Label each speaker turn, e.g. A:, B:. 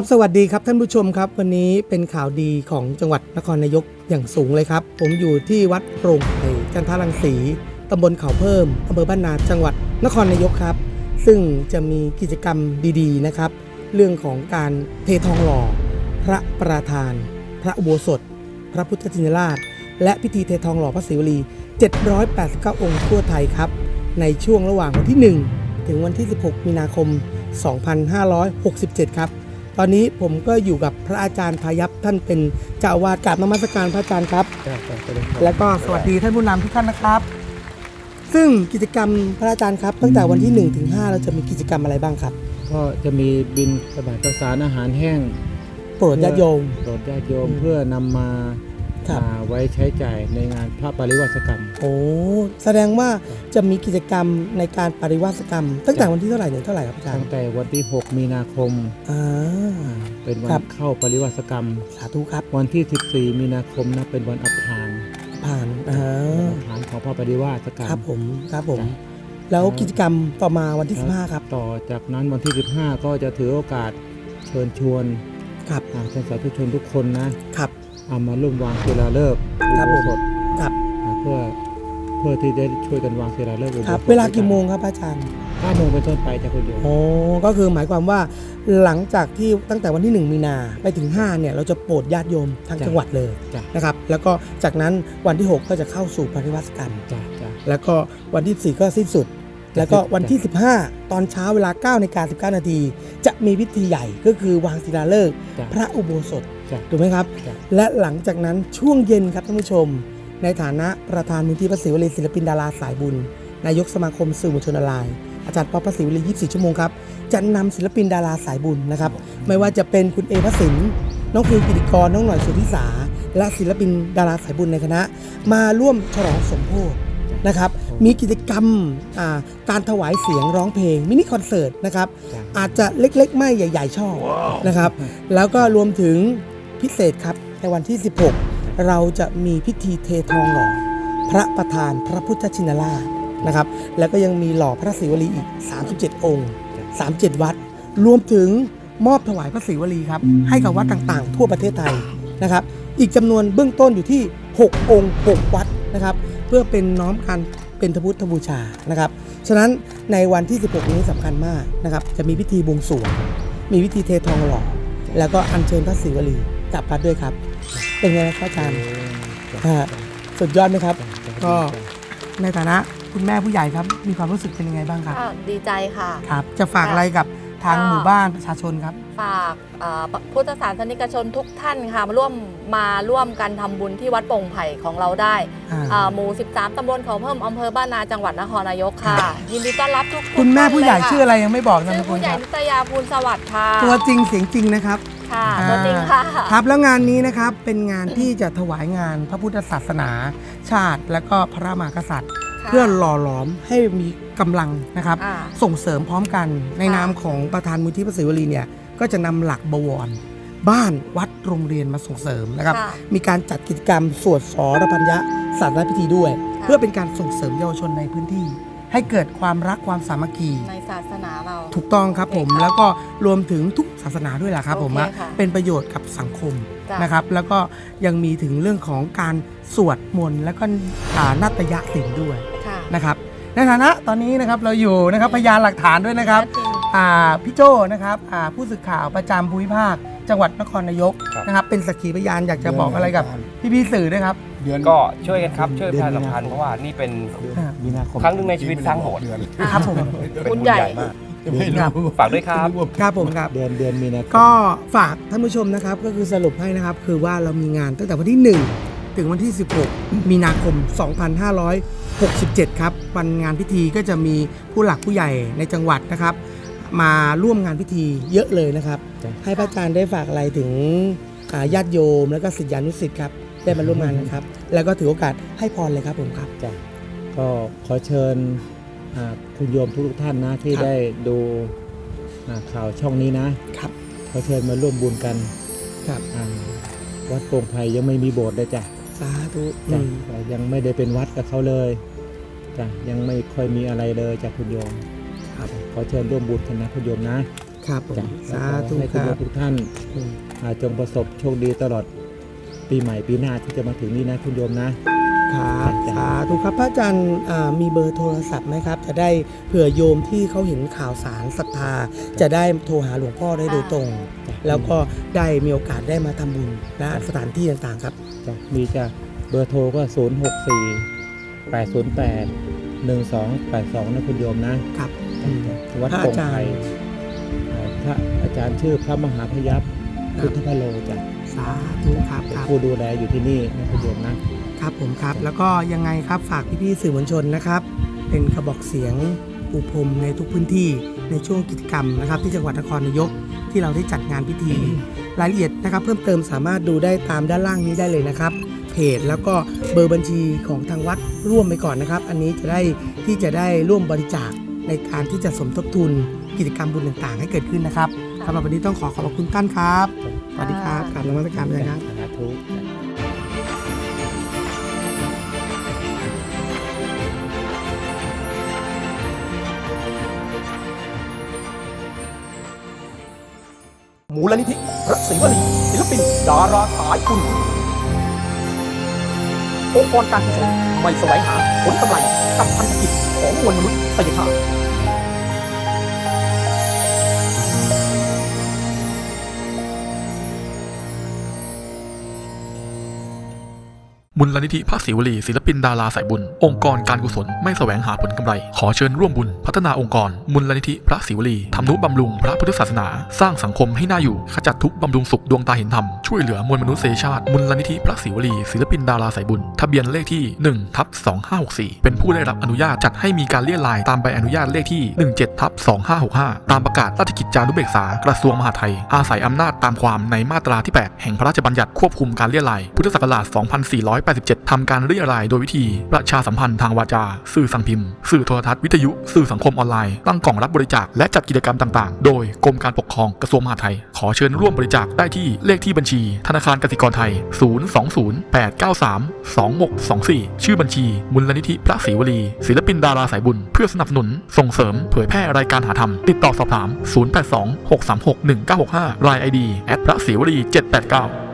A: ครับสวัสดีครับท่านผู้ชมครับ วันนี้เป็นข่าวดีของจังหวัดนครนายกอย่างสูงเลยครับ ผมอยู่ที่วัดโปร่งไผ่จันทรังสีตำบลเขาเพิ่มอำเภอบ้านนาจังหวัดนครนายกครับ ซึ่งจะมีกิจกรรมดีๆนะครับ เรื่องของการเททองหล่อ พระประธาน พระอุโบสถ พระพุทธชินราช และพิธีเททองหล่อพระศิวลี 789 องค์ทั่วไทยครับ ในช่วงระหว่างวันที่ 1 ถึงวันที่ 16 มีนาคม 2567 ครับ อนนี้ผมก็อยู่กับพระอาจารย์พายัพท่านเป็นเจ้าอาวาสกราบนมัสการพระอาจารย์ครับ และก็สวัสดีท่านผู้นำทุกท่านนะครับ ซึ่งกิจกรรมพระอาจารย์ครับ ตั้งแต่วันที่1ถึง5เราจะมีกิจกรรมอะไรบ้างครับ
B: ก็จะมีบินสบายประสานอาหารแห้ง
A: โปรดญาติโยม
B: โปรดญาติโยม
A: อืม
B: เพื่อนำมา
A: ครับ
B: อ่าไว้ใช้จ่ายในงานพระปริวาสกรรม
A: โอ้แสดงว่าจะมีกิจกรรมในการปริวาสกรรม ตั้งแต่วันที่เท่าไหร่ถึงเท่าไหร่ครับอาจาร
B: ตั้
A: ย์
B: งแต่วันที่ 6 มีนาคม
A: อ่า
B: อ่าเป็นวั
A: ครั
B: น
A: บ
B: เข้าปริวาสกรรม
A: สาธุครับ
B: วันที่ 14 มีนาคมนะเป็นวันอัปทาน
A: ผ่านอ่า
B: วันอัปทานของพระปริวาสกรรม
A: ครับผมครับผม
B: จ้ะ
A: แล้วกิจกรรมต่อมาวันที่15 ครับ
B: ต่อจากนั้นวันที่ 15 ก็จะถือโอกาสเชิญชวน
A: ครับ
B: อ่าท่านสาธุชนทุกคนนะครับ เอามาร่วมวางศิลาฤกษ์อุ
A: ครับ
B: โบ
A: ผม
B: สถ
A: ครับ
B: อ่าเพื่อเพื่อที่จะช่วยกันวางศิลาฤกษ์อุโบสถ
A: ครับ เวลากี่โมงครับอาจารย์
B: 9โมงเป็นต้นไปจากคุณโยม
A: โอ้ก็คือหมายความว่าหลังจากที่ตั้งแต่วันที่ 1 มีนาไปถึง5เนี่ยเราจะโปรดญาติโยมทั้ง
B: จ้ะ
A: จังหวัดเลย
B: จ้ะ
A: นะครับ แล้วก็จากนั้นวันที่ 6 ก็จะเข้าสู่ปริวัติกรรม
B: จ้าจ้า
A: แล้วก็วันที่ 4 ก็สิ้นสุด
B: จ้ะ
A: แล้วก็วันที่
B: จ้ะ
A: 15 ตอนเช้าเวลา9นาฬิกา19 นาที จะมีพิธีใหญ่ก็คือวางศิลาฤกษ์
B: จ้า
A: พระอุโบสถ
B: จ้า
A: ถูกไหมครับ
B: จ้ะ
A: และหลังจากนั้นช่วงเย็นครับท่านผู้ชม ในฐานะประธานมูลที่พระศิวลีศิลปินดาราสายบุญ นายกสมาคมสื่อมวลชนออนไลน์อาจารย์ป๊อปพระศิวลี24 ชั่วโมงครับจะนำศิลปินดาราสายบุญนะครับไม่ว่าจะเป็นคุณเอพระสินน้องฟิวกิติกรน้องหน่อยสุทธิสาและศิลปินดาราสายบุญในคณะ มาร่วมฉลองสมโภช นะครับ มีกิจกรรมอ่าการถวายเสียงร้องเพลงมินิคอนเสิร์ตนะครับ
B: จ้า
A: อาจจะเล็กๆ ไม่ใหญ่ ๆ ชอบนะครับ แล้วก็รวมถึงพิเศษครับ ในวันที่ 16 เราจะมีพิธีเททองหล่อพระประธานพระพุทธชินราชนะครับ แล้วก็ยังมีหล่อพระศิวลีอีก 37 องค์ 37 วัด รวมถึงมอบถวายพระศิวลีครับ ให้กับวัดต่างๆ ทั่วประเทศไทยนะครับ อีกจำนวนเบื้องต้นอยู่ที่ 6 องค์ 6 วัดนะครับ เพื่อเป็นน้อมการเป็นทพุทธบูชานะครับ ฉะนั้นในวันที่ 16 นี้สำคัญมากนะครับ จะมีพิธีบวงสรวง มีพิธีเททองหล่อ แล้วก็อัญเชิญพระศิวลีกลับวัดด้วยครับ เป็นไงครับอาจารย์ฮะสุดยอดไหมครับ ก็ในฐานะคุณแม่ผู้ใหญ่ครับ มีความรู้สึกเป็นยังไงบ้างครับ
C: ก็ดีใจค่ะ
A: ครับ จะฝากอะไรกับ ทาง
C: ก็
A: หมู่บ้านประชาชนครับ
C: ฝากเอ่อพุทธศาสนิกชนทุกท่านค่ะมาร่วมมาร่วมกันทำบุญที่วัดโป่งไผ่ของเราได้
A: อ่า
C: อ่าหมู่ 13ตำบลเขาเพิ่มอำเภอบ้านนาจังหวัดนครนายกค่ะ
A: ครับ
C: ยินดีต้อนรับทุกๆ
A: คุณแม่
C: ท่าน
A: ผู้ใหญ่
C: เลยค่
A: ชื่ออะไรยังไม่บอกนะ
C: ชื่อ
A: คุ
C: ผู้
A: ณ
C: ใหญ่
A: ครับ
C: นิตยาภูลสวัสดิ์ค่ะ
A: ตัวจริงเสียงจริงนะครับ
C: ค่ะ
A: อ่า
C: ตัวจริงค่ะ
A: ครับแล้วงานนี้นะครับเป็นงานที่จะถวายงานพระพุทธศาสนาชาติ และก็พระมหากษัตริย์
C: ค่ะ
A: เพื่อหล่อหลอมให้มีกำลังนะครับ
C: อ่า
A: ส่งเสริมพร้อมกันใน
C: ค่ะ
A: นามของประธานมูลที่พระศิวลีเนี่ยก็จะนำหลักบวร บ้านวัดโรงเรียนมาส่งเสริมนะครับ
C: ค่ะ
A: มีการจัดกิจกรรมสวดสรพัญญะศาสนพิธีด้วย
C: ค่ะ
A: เพื่อเป็นการส่งเสริมเยาวชนในพื้นที่ ให้เกิดความรักความสามัคคี
C: ในศาสนาเรา
A: ถูกต้องครับผม
C: โอเคค่ะ
A: แล้วก็รวมถึงทุกศาสนาด้วยแหละครับ
C: โอเค
A: ผมว่า
C: ค่ะ
A: เป็นประโยชน์กับสังคม
C: จ้ะ
A: นะครับ แล้วก็ยังมีถึงเรื่องของการสวดมนต์แล้วก็อ่านาตยศิลป์ด้วย
C: ค่ะ
A: นะครับ ในฐานะตอนนี้นะครับเราอยู่นะครับพยานหลักฐานด้วยนะครับ
C: จริง
A: อ่าพี่โจนะครับอ่าผู้สื่อข่าวประจำภูมิภาค จังหวัดนครนายกนะครับ เป็นสักขีพยานอยากจะบอกอะไรกับพี่ๆสื่อด้วยครับ
D: เดือน
E: ก็ช่วยกันครับช่วยประชาสัมพันธ์
B: เดือนมีนาคม
E: เพราะว่านี่เป็น
A: อ่า
B: มีนาคม
E: ครั้งหนึ่งในชีวิตสร้างโบสถ์
D: เดือน
A: ครับผม
E: เป็น
C: บุ
E: บุ
C: ญ
E: ญ
C: ใหญ่
E: ใหญ่มาก
D: ไม่รู้
A: ครับ
E: ฝากด้วยครับ
A: ครับผมครับ
B: เดือนเดือนมีนาคม
A: ก็ฝากท่านผู้ชมนะครับ ก็คือสรุปให้นะครับ คือว่าเรามีงานตั้งแต่วันที่ 1 ถึงวันที่ 16 มีนาคม 2567 ครับ วันงานพิธีก็จะมีผู้หลักผู้ใหญ่ในจังหวัดนะครับ มาร่วมงานพิธีเยอะเลยนะครับ
B: จ้ะ
A: ให้พระอาจารย์ได้ฝากอะไรถึงอ่าญาติโยม แล้วก็ศิษยานุศิษย์ครับได้มาร่วมงานนะครับ แล้วก็ถือโอกาสให้พรเลยครับผมครับ
B: จ้ะก็ขอเชิญอ่า คุณโยมทุกๆท่านนะที่
A: ครับ
B: ได้ดูอ่าข่าวช่องนี้นะ
A: ครับ
B: ขอเชิญมาร่วมบุญกัน
A: ครับ
B: อ่าวัดโป่งไผ่ยังไม่มีโบสถ์เลยจ้ะ
A: สาธุ
B: จ้ะ
A: อืม
B: ยังไม่ได้เป็นวัดกับเขาเลยจ้ะยังไม่ค่อยมีอะไรเลยจากคุณโยม
A: ครับ
B: ขอเชิญร่วมบุญกันนะคุณโยมนะ
A: ครับผม
B: จ้ะ
A: สาธุ
B: ให้
A: ค
B: คุณโย
A: รั
B: ม
A: บ
B: ทุกท่านอ่าจงประสบโชคดีตลอดปีใหม่ปีหน้าที่จะมาถึงนี้นะคุณโยมนะ
A: ครับ
B: จ้ะ
A: สาธุครับพระอาจารย์อ่ามีเบอร์โทรศัพท์ไหมครับ จะได้เผื่อโยมที่เขาเห็นข่าวสารศรัทธา จะได้โทรหาหลวงพ่อได้โดยตรง
B: จ้ะ
A: แล้วก็ได้มีโอกาสได้มาทำบุญณสถานที่ต่างๆครับ
B: จ้ะมีจ้ะเบอร์โทรก็ 0 6 4 8 0 8 1 2 8 2 นะคุณโยมนะครับวัด
A: พระ
B: โป่
A: อางจารย์
B: ไผ่อ่าพระอาจารย์ชื่อพระมหาพยัพพุทธพโลจ้ะ
A: สาธุครับครับ
B: ผู้ดูแลอยู่ที่นี่นะคุณโยมนะ
A: ครับผมครับ แล้วก็ยังไงครับฝากพี่ๆสื่อมวลชนนะครับ เป็นกระบอกเสียงปูพรมในทุกพื้นที่ในช่วงกิจกรรมนะครับ ที่จังหวัดนครนายกที่เราได้จัดงานพิธี รายละเอียดนะครับ เพิ่มเติมสามารถดูได้ตามด้านล่างนี้ได้เลยนะครับเพจแล้วก็เบอร์บัญชีของทางวัดร่วมไปก่อนนะครับ อันนี้จะได้ที่จะได้ร่วมบริจาคในการที่จะสมทบทุนกิจกรรมบุญต่างๆ ให้เกิดขึ้นนะครับสำหรับวันนี้ต้องขอขอบคุณท่านครับสวัสดีครับกราบนมัสการเลยครับ
B: สาธุ
E: มูลนิธิพระศิวลีศิลปิน ดาราสายคุณองค์กรการกุศลไม่แสวงหาผลกำไรกับพันธกิจของมวลมนุษยชาติ
D: มูลนิธิพระศิวลีศิลปินดาราสายบุญ องค์กรการกุศลไม่แสวงหาผลกำไร ขอเชิญร่วมบุญ พัฒนาองค์กร มูลนิธิพระศิวลีทำนุบำรุงพระพุทธศาสนา สร้างสังคมให้น่าอยู่ ขจัดทุกบำรุงสุขดวงตาเห็นธรรม ช่วยเหลือมวลมนุษยชาติ มูลนิธิพระศิวลีศิลปินดาราสายบุญ ทะเบียนเลขที่1ทับ2564 เป็นผู้ได้รับอนุญาตจัดให้มีการเลี่ยรายตามใบอนุญาตเลขที่ 17ทับ2565 ตามประกาศราชกิจจานุเบกษากระทรวงมหาดไทย อาศัยอำนาจตามความในมาตราที่ 8 แห่งพระราชบัญญัติควบคุมการเลี่ยราย พุทธศักราช2487ทำการเลี่ยรายโดยวิธีประชาสัมพันธ์ทางวาจา สื่อสังพิมพ์ สื่อโทรทัศน์วิทยุ สื่อสังคมออนไลน์ ตั้งกล่องรับบริจาค และจัดกิจกรรมต่างๆ โดยกรมการปกครองกระทรวงมหาดไทย ขอเชิญร่วมบริจาคได้ที่เลขที่บัญชี ธนาคารกสิกรไทย 020-893-2624 ชื่อบัญชี มูลนิธิพระศรีวลี ศิลปินดาราสายบุญ เพื่อสนับสนุน ส่งเสริม เผยแพร่รายการหาธรรม ติดต่อสอบถาม 082 636 1965 ราย ID แอดพระศรีวลี789